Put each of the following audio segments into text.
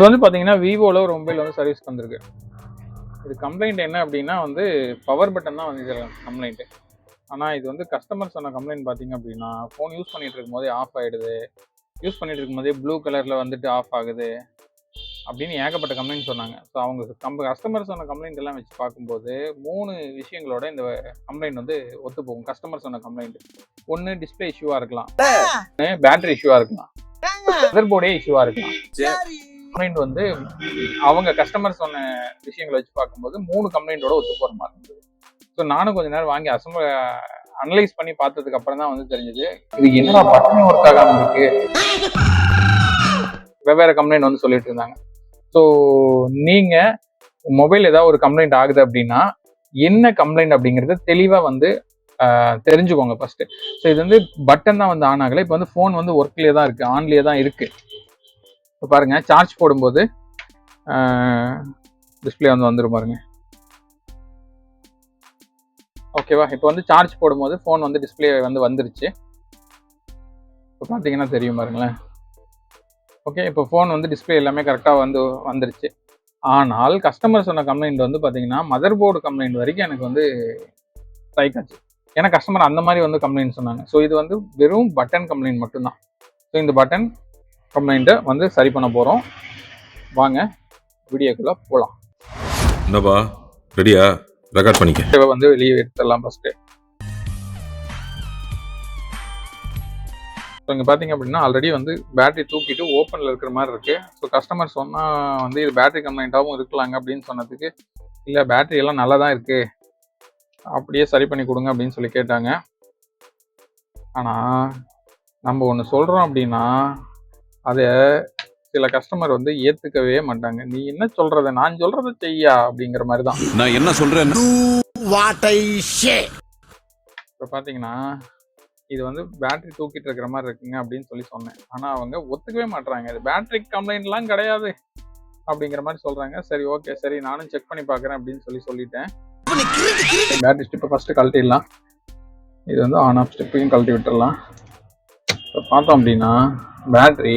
இது வந்து பார்த்தீங்கன்னா விவோவில் ஒரு மொபைல் வந்து சர்வீஸ் வந்திருக்கு. இது கம்ப்ளைண்ட் என்ன அப்படின்னா வந்து பவர் பட்டன் தான் வந்து இதில் கம்ப்ளைண்ட்டு ஆனால் இது வந்து கஸ்டமர் சொன்ன கம்ப்ளைண்ட் பார்த்தீங்க அப்படின்னா ஃபோன் யூஸ் பண்ணிட்டு இருக்கும்போதே ஆஃப் ஆகிடுது யூஸ் பண்ணிட்டு இருக்கும்போதே ப்ளூ கலரில் வந்துட்டு ஆஃப் ஆகுது. அப்படின்னு ஏகப்பட்ட கம்ப்ளைண்ட் சொன்னாங்க. ஸோ அவங்க கம்ப கஸ்டமர் சொன்ன கம்ப்ளைண்ட் எல்லாம் வச்சு பார்க்கும்போது மூணு விஷயங்களோட இந்த கம்ப்ளைண்ட் வந்து ஒத்து போகும். கஸ்டமர் சொன்ன கம்ப்ளைண்ட் ஒன்று டிஸ்பிளே இஷ்யூவாக இருக்கலாம். பேட்டரி இஷ்யூவாக இருக்கலாம். மதர் போர்டே இஷ்யூவாக இருக்கலாம். கம்ப்ளைண்ட் வந்து அவங்க கஸ்டமர் சொன்ன விஷயங்களை வச்சு பார்க்கும்போது மூணு கம்ப்ளைண்ட்டோட ஒத்து போகிற மாதிரி இருந்தது. ஸோ நானும் கொஞ்ச நேரம் வாங்கி அசம்ப அனலைஸ் பண்ணி பார்த்ததுக்கு அப்புறம் தான் வந்து தெரிஞ்சது இது என்னடா பட்டனே ஒர்க் ஆகாம இருக்கு? வெவ்வேறு கம்ப்ளைண்ட் வந்து சொல்லிட்டு இருந்தாங்க. ஸோ நீங்க மொபைல் ஏதாவது ஒரு கம்ப்ளைண்ட் ஆகுது அப்படின்னா என்ன கம்ப்ளைண்ட் அப்படிங்கறத தெளிவா வந்து தெரிஞ்சுக்கோங்க ஃபர்ஸ்ட் ஸோ இது வந்து பட்டன் தான் வந்து ஆன் ஆகலை. இப்போ வந்து ஃபோன் வந்து ஒர்க்லேயே தான் இருக்கு ஆன்லேயே தான் இருக்கு. இப்போ பாருங்க சார்ஜ் போடும்போது டிஸ்பிளே வந்து வந்துரும் பாருங்க. ஓகேவா இப்போ வந்து சார்ஜ் போடும்போது ஃபோன் வந்து டிஸ்பிளே வந்து வந்துருச்சு. இப்போ பார்த்தீங்கன்னா தெரியும் பாருங்களேன். ஓகே இப்போ ஃபோன் வந்து டிஸ்பிளே எல்லாமே கரெக்டாக வந்து வந்துருச்சு. ஆனால் கஸ்டமர் சொன்ன கம்ப்ளைண்ட் வந்து பார்த்தீங்கன்னா மதர் போர்டு கம்ப்ளைண்ட் வரைக்கும் எனக்கு வந்து ஸ்ட்ரைக் ஆச்சு. ஏன்னா கஸ்டமர் அந்த மாதிரி வந்து கம்ப்ளைண்ட் சொன்னாங்க. ஸோ இது வந்து வெறும் பட்டன் கம்ப்ளைண்ட் மட்டும்தான். ஸோ இந்த பட்டன் கம்ப்ளைண்ட்டை வந்து சரி பண்ண போகிறோம் வாங்க வீடியோக்குள்ளே போகலாம் என்னப்பா? ரெடியா? ரெக்கார்ட் பண்ணிக்க. வந்து வெளியே எடுத்துடலாம் ஃபஸ்ட்டு ஸோ இங்கே பார்த்தீங்க அப்படின்னா ஆல்ரெடி வந்து பேட்டரி தூக்கிட்டு ஓப்பனில் இருக்கிற மாதிரி இருக்கு. ஸோ கஸ்டமர் சொன்னால் வந்து இது பேட்டரி கம்ப்ளைண்ட்டாகவும் இருக்கலாங்க அப்படின்னு சொன்னதுக்கு இல்லை பேட்டரி எல்லாம் நல்லா தான் இருக்கு. அப்படியே சரி பண்ணி கொடுங்க அப்படின்னு சொல்லி கேட்டாங்க. ஆனால் நம்ம ஒன்று சொல்கிறோம் அப்படின்னா அதை சில கஸ்டமர் வந்து ஏற்றுக்கவே மாட்டாங்க. நீ என்ன சொல்கிறத நான் சொல்கிறத செய்யா அப்படிங்கிற மாதிரி தான் நான் என்ன சொல்றேன் what I say. இப்போ பார்த்தீங்கன்னா இது வந்து பேட்டரி தூக்கிட்டு இருக்கிற மாதிரி இருக்குங்க அப்படின்னு சொல்லி சொன்னேன். ஆனால் அவங்க ஒத்துக்கவே மாட்றாங்க. இது பேட்டரி கம்ப்ளைண்ட்லாம் கிடையாது அப்படிங்கிற மாதிரி சொல்றாங்க. சரி ஓகே சரி நானும் செக் பண்ணி பார்க்குறேன் அப்படின்னு சொல்லி சொல்லிட்டேன். பேட்டரி ஸ்டிப்பை ஃபர்ஸ்ட் கழட்டிடலாம். இது வந்து ஆன் ஆஃப் ஸ்டிப்பையும் கழட்டி விட்டுடலாம். இப்போ பார்த்தோம் அப்படின்னா பேட்ரி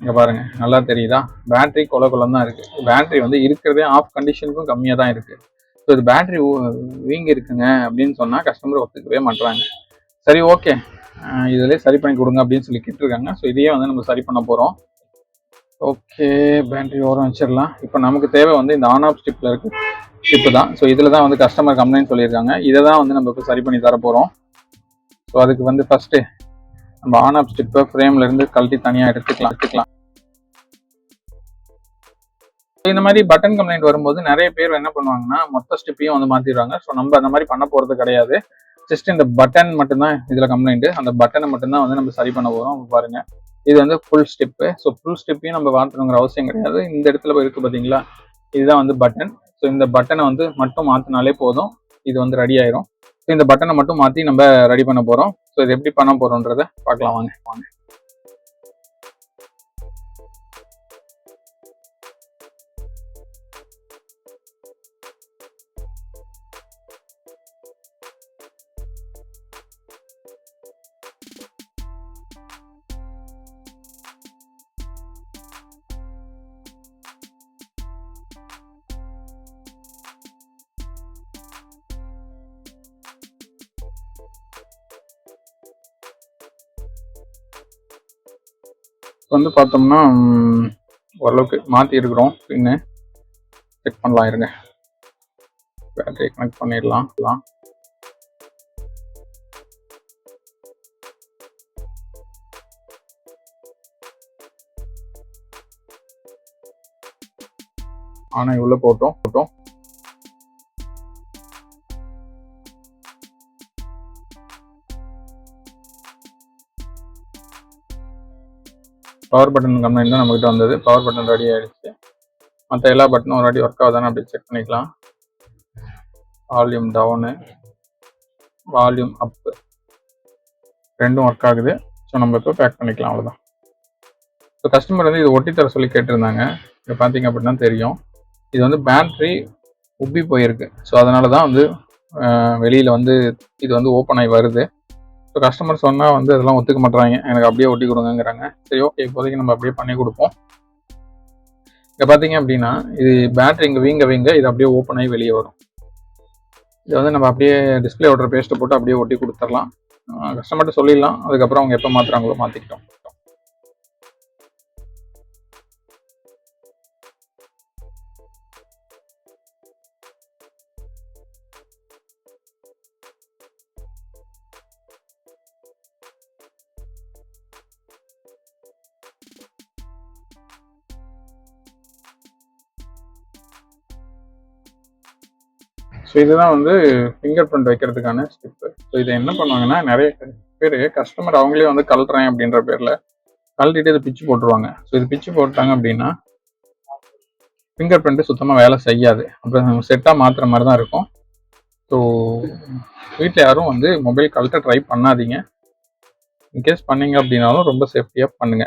இங்கே பாருங்கள் நல்லா தெரியுதா? பேட்ரி கொல கொலம் தான் இருக்குது பேட்ரி வந்து இருக்கிறதே ஆஃப் கண்டிஷனுக்கும் கம்மியாக தான் இருக்குது ஸோ இது பேட்ரி வீங்கி இருக்குங்க அப்படின்னு சொன்னால் கஸ்டமர் ஒத்துக்கவே மாட்றாங்க. சரி ஓகே இதிலே சரி பண்ணி கொடுங்க அப்படின்னு சொல்லி கேட்டிருக்காங்க. ஸோ இதையே வந்து நம்ம சரி பண்ண போகிறோம் ஓகே பேட்டரி ஓரம் வச்சிடலாம். இப்போ நமக்கு தேவை வந்து இந்த ஆன் ஆஃப் ஸ்டிப்பில் இருக்கு ஸ்டிப்பு தான். ஸோ இதில் தான் வந்து கஸ்டமர் கம்ப்ளைண்ட் சொல்லியிருக்காங்க. இதை தான் வந்து நம்ம இப்போ சரி பண்ணி தர போகிறோம் ஸோ அதுக்கு வந்து ஃபஸ்ட்டு நம்ம ஆன் ஆஃப் ஸ்டிப்பை ஃப்ரேம்ல இருந்து கழட்டி தனியாக எடுத்துக்கலாம். எடுத்துக்கலாம். இந்த மாதிரி பட்டன் கம்ப்ளைண்ட் வரும்போது நிறைய பேர் என்ன பண்ணுவாங்கன்னா மொத்த ஸ்டிப்பையும் வந்து மாத்திடுவாங்க. ஸோ நம்ம அந்த மாதிரி பண்ண போறது கிடையாது. ஜஸ்ட் இந்த பட்டன் மட்டும்தான் இதுல கம்ப்ளைண்ட் அந்த பட்டனை மட்டும்தான் வந்து நம்ம சரி பண்ண போறோம். பாருங்க. இது வந்து ஃபுல் ஸ்டெப்பு ஸோ ஃபுல் ஸ்டெப்பையும் நம்ம மாற்றணுங்கிற அவசியம் கிடையாது. இந்த இடத்துல போய் இருக்கு பார்த்தீங்களா இதுதான் வந்து பட்டன் ஸோ இந்த பட்டனை வந்து மட்டும் மாற்றினாலே போதும். இது வந்து ரெடி ஆயிரும். ஸோ இந்த பட்டனை மட்டும் மாத்தி நம்ம ரெடி பண்ண போறோம். ஸோ இது எப்படி பண்ண போகிறோன்றதை பார்க்கலாம் வாங்க வாங்க. வந்து பார்த்தோம்னா ஓரளவுக்கு மாற்றி இருக்கிறோம் பின்னு செக் பண்ணலாம் இருங்க. பேட்டரி கனெக்ட் பண்ணிடலாம்? எல்லாம். ஆனால் இவ்வளோ போட்டோம். போட்டோம். பவர் பட்டன் கம்ப்ளைண்ட் தான் நம்மகிட்ட வந்தது. பவர் பட்டன் ரெடி ஆகிடுச்சு மற்ற எல்லா பட்டனும் ஒரு வாட்டி ஒர்க் ஆகுதானே அப்படி செக் பண்ணிக்கலாம். வால்யூம் டவுனு வால்யூம் அப்பு ரெண்டும் ஒர்க் ஆகுது. ஸோ நம்ம இப்போ பேக் பண்ணிக்கலாம் அவ்வளோதான் ஸோ கஸ்டமர் வந்து இது ஒட்டி தர சொல்லி கேட்டிருந்தாங்க. இப்போ பார்த்தீங்க அப்படின்னா தெரியும். இது வந்து பேட்ரி உப்பி போயிருக்கு. ஸோ அதனால தான் வந்து வெளியில் வந்து இது வந்து ஓப்பன் ஆகி வருது. ஸோ கஸ்டமர் சொன்னால் வந்து அதெல்லாம் ஒத்துக்க மாட்டுறாங்க எனக்கு அப்படியே ஒட்டி கொடுங்கங்கிறாங்க. சரி ஓகே இப்போதைக்கு நம்ம அப்படியே பண்ணி கொடுப்போம். இங்கே பார்த்தீங்க அப்படின்னா இது பேட்டரி இங்கே வீங்க வீங்க இது அப்படியே ஓப்பன் ஆகி வெளியே வரும். இதை வந்து நம்ம அப்படியே டிஸ்பிளே ஓட்டுற பேஸ்ட்டை போட்டு அப்படியே ஒட்டி கொடுத்துடலாம். கஸ்டமர்கிட்ட சொல்லிடலாம். அதுக்கப்புறம் அவங்க எப்போ மாற்றுறாங்களோ மாற்றிக்கிட்டோம் ஸோ இதுதான் வந்து ஃபிங்கர் பிரிண்ட் வைக்கிறதுக்கான ஸ்டெப்பு ஸோ இதை என்ன பண்ணுவாங்கன்னா நிறைய பேர் கஸ்டமர் அவங்களே வந்து கழட்டுறேன் அப்படின்ற பேரில் கழட்டிட்டு இதை பிச்சு போட்டுருவாங்க. ஸோ இது பிச்சு போட்டாங்க அப்படின்னா ஃபிங்கர் பிரிண்ட்டு சுத்தமாக வேலை செய்யாது. அப்புறம் செட்டாக மாற்றுற மாதிரி தான் இருக்கும். ஸோ வீட்டில் யாரும் வந்து மொபைல் கழட்ட ட்ரை பண்ணாதீங்க. இன்கேஸ் பண்ணீங்க அப்படின்னாலும் ரொம்ப சேஃப்டியாக பண்ணுங்க.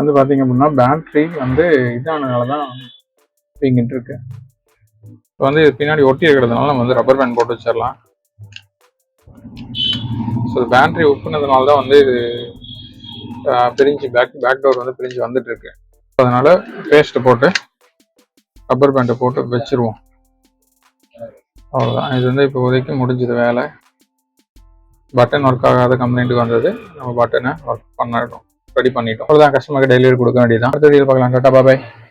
வந்து பார்த்தீங்க அப்படின்னா பேட்ரி வந்து இதானதுனால தான் வீங்கிட்டு இருக்கு இப்போ வந்து இது பின்னாடி ஒட்டி இருக்கிறதுனால நம்ம வந்து ரப்பர் பேண்ட் போட்டு வச்சிடலாம். ஸோ பேட்ரி உப்புனதுனால தான் வந்து இது பிரிஞ்சு பேக் பேக் டோர் வந்து பிரிஞ்சு வந்துட்டு இருக்கு அதனால பேஸ்ட் போட்டு ரப்பர் பேண்டை போட்டு வச்சிருவோம். அவ்வளோதான் இது வந்து இப்போதைக்கு முடிஞ்சது வேலை. பட்டன் ஒர்க் ஆகாத கம்ப்ளைண்ட்டுக்கு வந்தது. நம்ம பட்டனை ஒர்க் பண்ணிடும் ரெடி பண்ணிட்டோம். அவ்வளோதான் கஸ்டமருக்கு டெலிவரி கொடுக்க வேண்டியதான் அடுத்த வீடியோ பார்க்கலாம். டாட்டா பாபாய்